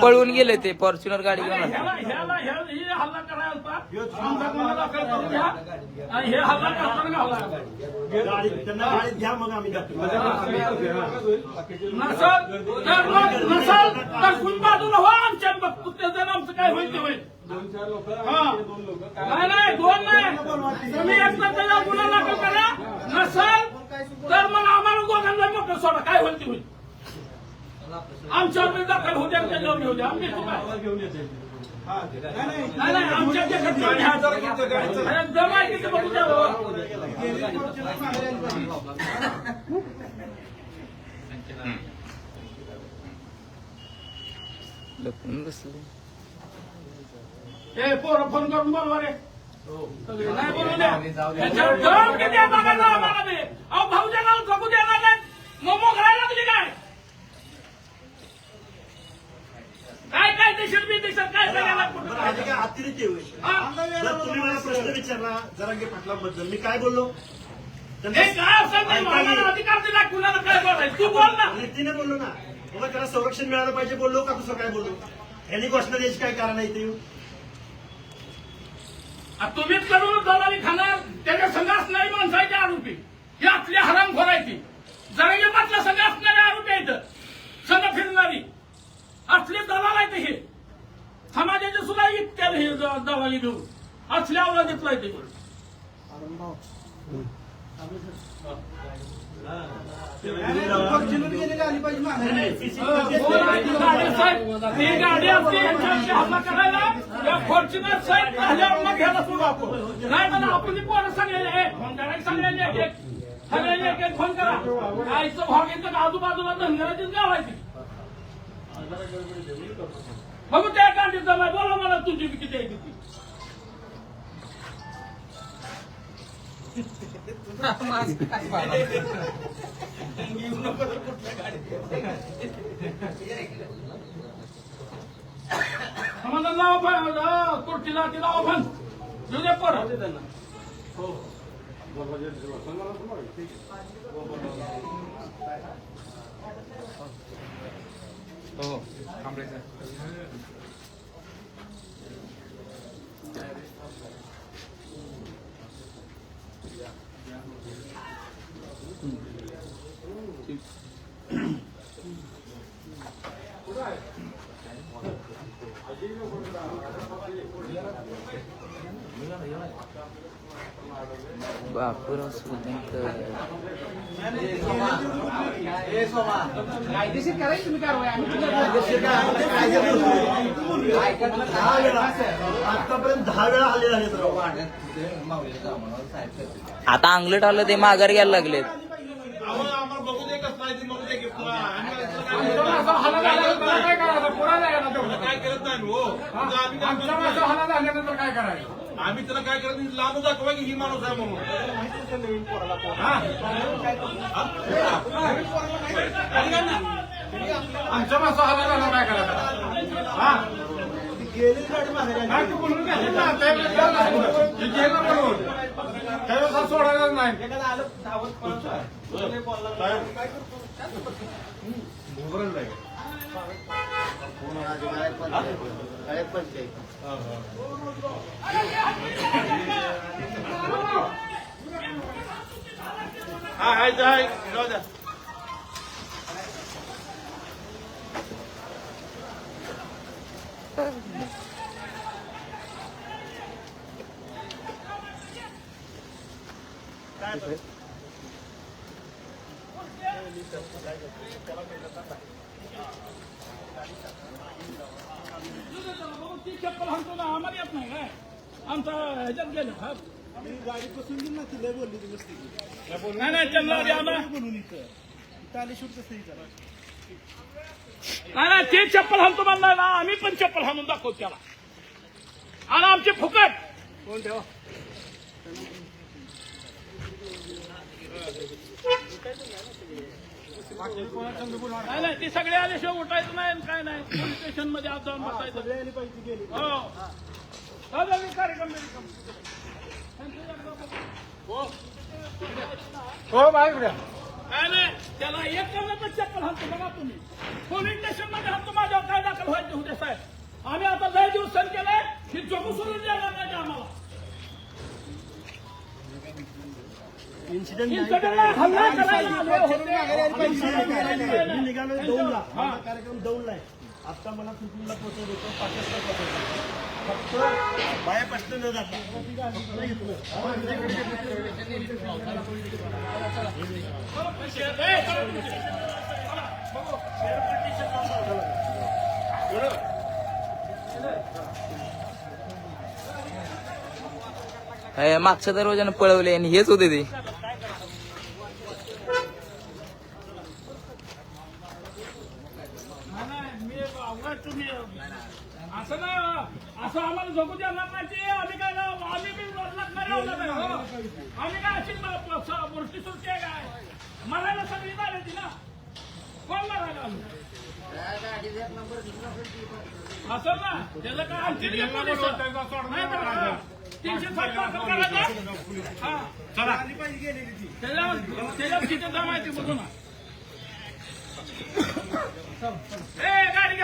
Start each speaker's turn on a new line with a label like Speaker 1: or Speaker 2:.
Speaker 1: पळून गेले ते फॉर्च्युनर गाडी घेऊन.
Speaker 2: हो आमच्या त्याचं आमचं काय होईल ते होईल नाही नाही दोन नाही तुम्ही एकदा गुन्हा दाखल करा तर मग आम्हाला दोघांना सोडा काय होईल ते होईल आमच्या बी दाखल होऊ द्या आणि त्याच्यावर बी द्या. आम्ही घेऊन येते नाही नाही आमच्या देशात कोणी बघू द्या
Speaker 1: लपून बसले
Speaker 2: ए पोरं फोन करून बोलवा रे. नाही बोलू द्या. त्याच्यावर किती आहे बघा अहो भाऊच्या नाव जगू द्या ना मोमो घालायला तुझी काय काय देशात बी देशात काय काय?
Speaker 3: अतिरिक्त येऊ? जर तुम्ही मला प्रश्न विचारला जरांगे पाटलांबद्दल मी काय बोललो?
Speaker 2: नाही
Speaker 3: नीतीने बोललो ना. त्याला संरक्षण मिळालं पाहिजे बोललो का दुसरं काय बोललो? यांनी घोषणा द्यायची काय कारण आहे ते
Speaker 2: तुम्हीच करून दलाली खाणार त्याच्या संघ असणारी माणसाचे आरोपी. द- दलाली घेऊन असल्या अवलादीतला आहे ते
Speaker 3: नाही, नाही, CCTV
Speaker 2: कोण आहे ती गाडी साहेब? ती गाडी असते यांच्यावरती हल्ला करायला या फॉर्च्युनर साहेब झाल्यावर मग घ्यायला सुरू आपण नाही आपण फोन करायला सगळ्यांनी एक एक सगळ्यांनी एक एक फोन करा आईचं भाग येतं का आजूबाजूला धनगराचीच गाव आहे ती बघू त्या गाडीत जमाय बोला मला तुझी बी किती आहे किती आम्हाला नाव पण कुर्तीला ती नाव पण येऊ दे परत
Speaker 1: बापूराव
Speaker 3: ঠিক तर
Speaker 1: आता अंगलट आलं ते माघार घ्यायला लागलेत.
Speaker 2: हल्ला झाल्यानंतर काय करायचं? नाही
Speaker 4: नाही आम्ही त्याला काय करत नाही लांब दाखवा की ही माणूस आहे म्हणून.
Speaker 2: आमच्या मासा हल्ला झाला. काय करायचं हा त्यावेळेस काय नाही. त्यावेळेस हा सोडायला नाही
Speaker 4: हा हाय जाय जाऊ द्या
Speaker 2: ती चप्पल हाणतो ना आम्हाला येत नाही काय? आमचा ह्याच्यात गेलं हा.
Speaker 3: गाडी बसून गेली ना ती लय बोलली ती मस्ती.
Speaker 2: नाही नाही आम्हाला
Speaker 3: बोलून इथं. आली शूट कसं करा
Speaker 2: नाही नाही ते चप्पल हाणतो म्हणलाय ना आम्ही पण चप्पल हाणून दाखवतो त्याला. आणि आमचे फुकट. कोण ठेवा? नाही नाही ते सगळे आल्याशिवाय उठायचं नाही आणि काय नाही. पोलीस स्टेशनमध्ये आज जाऊन बसायचं. हो. कार्यक्रम.
Speaker 5: हो बाय
Speaker 2: काय नाही त्याला एक कमला चप्पल हाणतो बघा तुम्ही. पोलीस स्टेशनमध्ये हाणतो माझ्यावर काय दाखवा आम्ही आता लय दिवस सण केलंय ही जगू सोडून देणार नाही आम्हाला.
Speaker 3: इन्सिडेंट
Speaker 2: इंटरनेटला हल्ला करायला आले. होते.
Speaker 3: मी निघालो दौंडला माझा कार्यक्रम दौंडला आहे. आता मला चुकूनला पोहोचवलं होतं पाकिस्तान फक्त बायापासून न जाता. फक्त इथनं.
Speaker 2: ए, चला.
Speaker 1: हे मागच्या दरवाजानं पळवले आणि हेच होते ते
Speaker 2: नाही, नाही, मी अवघड तुम्ही असं ना असं आम्हाला जगू देणार नाही आम्ही काय ना- आम्ही बी नाही हो. आम्ही काय अशी मूर्ती सुरती आहे काय मरायला सगळी झाली ती ना कोण मारायला आलं? असं ना त्याचं काय आणखी नाही पोलीस. नाही तर, हा. तीनशे साठ दाखल करायचं हा चला त्याच्यावर त्याच्यावर किती जमायची बघू ना गाडी